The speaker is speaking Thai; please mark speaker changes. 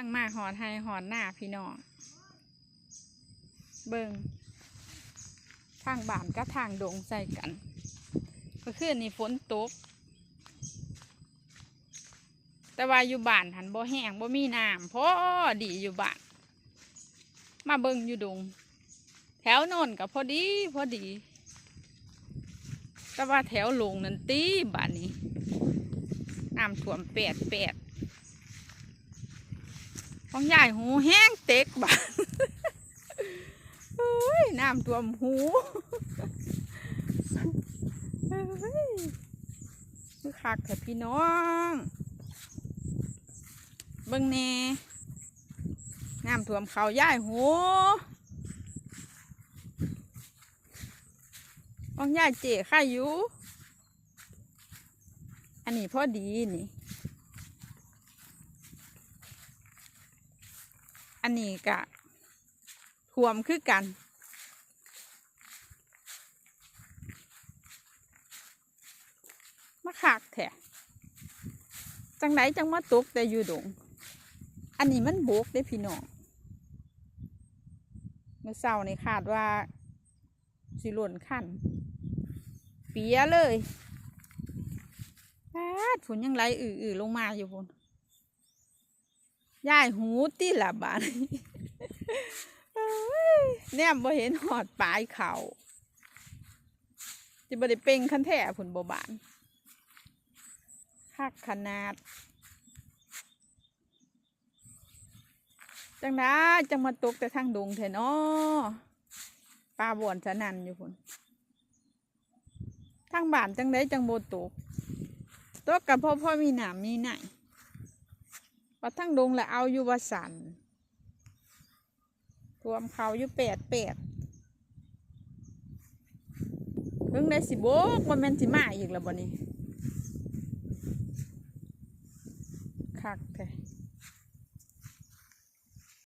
Speaker 1: ลังมาหอนให้หอนหน้าพี่น้อง เบิงทางบ้านกับทางดงใส่กันเมื่อคืนนี้ฝนตก แต่ว่าอยู่บ้านหันบ่แห้งบ่มีน้ำพอดีอยู่บ้าน มาเบิงอยู่ดง แถวโน่นกับพอดีพอดี แต่ว่าแถวลงนั่นตีบ้านนี้น้ำท่วมแปดแปด ของยายหูแห้งเต็กบ้านเฮ้ยน้ำท่วมหูคือคักแต่พี่น้อง เบิ่งแน่น้ำท่วมเขาย่ายหูของย่ายเจ๋ข้าอยู่ อันนี้พอดีนี่ อันนี้กะท่วมคือกัน มาคักแท้จังไหนจังมาตกแต่อยู่ดง อันนี้มันบกได้พี่น้องเมื่อเช้านี่คาดว่าสิหล่นขั้นเปียเลยแป๊ดฝนยังไหลอือๆลงมาอยู่พน ยายหูตีละบานเอ้ยแนมบ่เห็นหอดปลายเขาจะบ่ได้เป่งคันแท้ผลบ่บานคักขนาด จังได้จังมาตกแต่ทางดงแทนอปลาบ่อนสนันอยู่พุ่นทางบ้านจังได้จังโบตกตกกับพ่อพ่อมีหนามมีไหน ว่าทางดงและเอาอยู่ว่าสันรวมเขาอยู่แปดแปดเพิ่งได้สิโบกว่าแมนสิมาอีกแล้วบ่นี้คักแท้